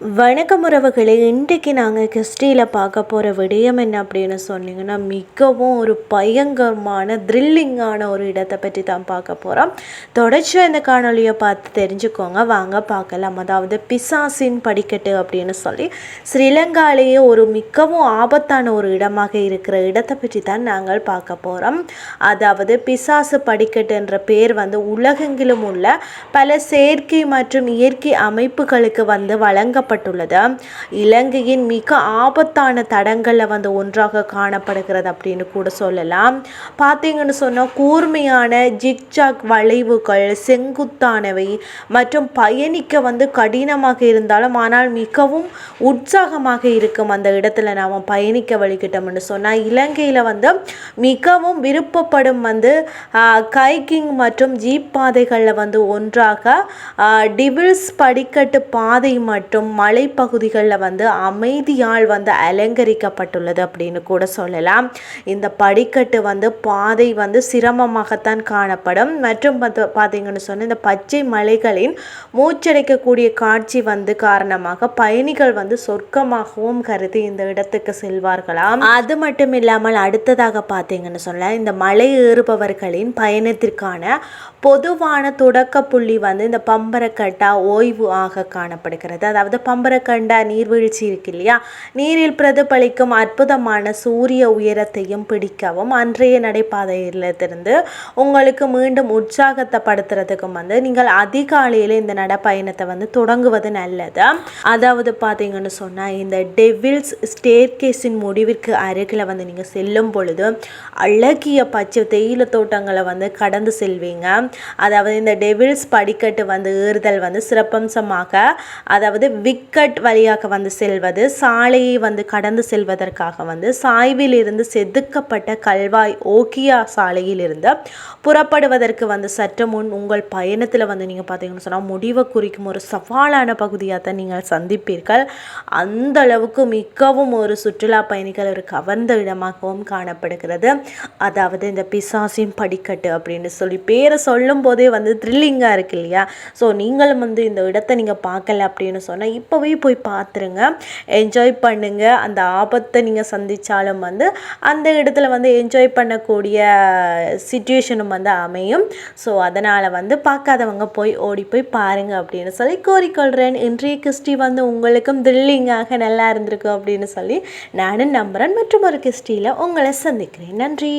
வணக்கம் உறவுகளே இன்றைக்கு நாங்கள் கிறிஸ்டியில் பார்க்க போகிற விடயம் என்ன அப்படின்னு சொன்னிங்கன்னா மிகவும் ஒரு பயங்கரமான த்ரில்லிங்கான ஒரு இடத்தை பற்றி தான் பார்க்க போகிறோம் தொடர்ச்சியாக இந்த காணொலியை பார்த்து தெரிஞ்சுக்கோங்க. வாங்க பார்க்கலாம். அதாவது பிசாசின் படிக்கட்டு அப்படின்னு சொல்லி ஸ்ரீலங்காலேயே ஒரு மிகவும் ஆபத்தான ஒரு இடமாக இருக்கிற இடத்தை பற்றி தான் நாங்கள் பார்க்க போகிறோம் அதாவது பிசாசு படிக்கட்டுன்ற பேர் வந்து உலகெங்கிலும் உள்ள பல செயற்கை மற்றும் இயற்கை அமைப்புகளுக்கு வந்து வழங்க வழங்கப்பட்டுள்ளது இலங்கையின் மிக ஆபத்தான தடங்களில் வந்து ஒன்றாக காணப்படுகிறது அப்படின்னு கூட சொல்லலாம். பார்த்தீங்கன்னு சொன்னால் கூர்மையான ஜிக்ஜாக் வளைவுகள் செங்குத்தானவை மற்றும் பயணிக்க வந்து கடினமாக இருந்தாலும் ஆனால் மிகவும் உற்சாகமாக இருக்கும் அந்த இடத்துல நாம் பயணிக்க வழிகிட்டோம்னு சொன்னால் இலங்கையில் வந்து மிகவும் விருப்பப்படும் வந்து கைக்கிங் மற்றும் ஜீப் பாதைகளில் வந்து ஒன்றாக டிவில்ஸ் படிக்கட்டு பாதை மற்றும் மலைப்பகுதிகளில் வந்து அமைதியால் வந்து அலங்கரிக்கப்பட்டுள்ளது அப்படின்னு கூட சொல்லலாம். இந்த படிக்கட்டு வந்து பாதை வந்து சிரமமாகத்தான் காணப்படும். மற்றும் பார்த்து பார்த்தீங்கன்னு சொன்னால் இந்த பச்சை மலைகளின் மூச்சடைக்கக்கூடிய காட்சி வந்து காரணமாக பயணிகள் வந்து சொர்க்கமாகவும் கருதி இந்த இடத்துக்கு செல்வார்களாம். அது மட்டும் இல்லாமல் அடுத்ததாக பார்த்தீங்கன்னு சொல்ல இந்த மலை ஏறுபவர்களின் பயணத்திற்கான பொதுவான தொடக்க புள்ளி வந்து இந்த பம்பரக்கட்டா ஓய்வு ஆக காணப்படுகிறது. அதாவது பம்பரக்கண்டா நீர்வீழ்ச்சி இருக்கு இல்லையா நீரில் பிரதிபலிக்கும் அற்புதமான சூரிய உயரத்தையும் பிடிக்கவும் அன்றைய நடைபாதையிலிருந்து உங்களுக்கு மீண்டும் உற்சாகத்தை படுத்துறதுக்கும் வந்து நீங்கள் அதிகாலையில் இந்த நடைப்பயணத்தை வந்து தொடங்குவது நல்லது. அதாவது பார்த்தீங்கன்னு சொன்னால் இந்த டெவில்ஸ் ஸ்டேர்கேஸின் முடிவிற்கு அருகில் வந்து நீங்கள் செல்லும் பொழுது அழகிய பச்சை தேயில தோட்டங்களை வந்து கடந்து செல்வீங்க. அதாவது இந்த டெவில்ஸ் படிக்கட்டு வந்து ஏறுதல் வந்து சிறப்பம்சமாக அதாவது விக்கட் வழியாக வந்து செல்வது சாலையை வந்து கடந்து செல்வதற்காக வந்து சாய்வில் இருந்து செதுக்கப்பட்ட கல்வாய் ஓக்கியா சாலையில் இருந்து புறப்படுவதற்கு வந்து சற்று முன் உங்கள் பயணத்தில் வந்து நீங்கள் பார்த்தீங்கன்னு சொன்னால் முடிவை குறிக்கும் ஒரு சவாலான பகுதியாக தான் நீங்கள் சந்திப்பீர்கள். அந்த அளவுக்கு மிகவும் ஒரு சுற்றுலா பயணிகள் ஒரு கவர்ந்த இடமாகவும் காணப்படுகிறது. அதாவது இந்த பிசாசின் படிக்கட்டு அப்படின்னு சொல்லி பேரை சொல்லும் போதே வந்து த்ரில்லிங்காக இருக்கு இல்லையா? ஸோ நீங்களும் வந்து இந்த இடத்த நீங்கள் பார்க்கல அப்படின்னு சொன்னால் இப்போவே போய் பார்த்துருங்க. என்ஜாய் பண்ணுங்கள் அந்த ஆபத்தை நீங்கள் சந்தித்தாலும் வந்து அந்த இடத்துல வந்து என்ஜாய் பண்ணக்கூடிய சுச்சுவேஷனும் வந்து அமையும். ஸோ அதனால் வந்து பார்க்காதவங்க போய் ஓடி போய் பாருங்கள் அப்படின்னு சொல்லி கோரிக்கொள்கிறேன் இன்றைய கிறிஸ்டி வந்து உங்களுக்கும் த்ரில்லிங்காக நல்லா இருந்திருக்கும் அப்படின்னு சொல்லி நானும் நம்புகிறேன் மற்றும் ஒரு கிறிஸ்டியில் உங்களை சந்திக்கிறேன். நன்றி.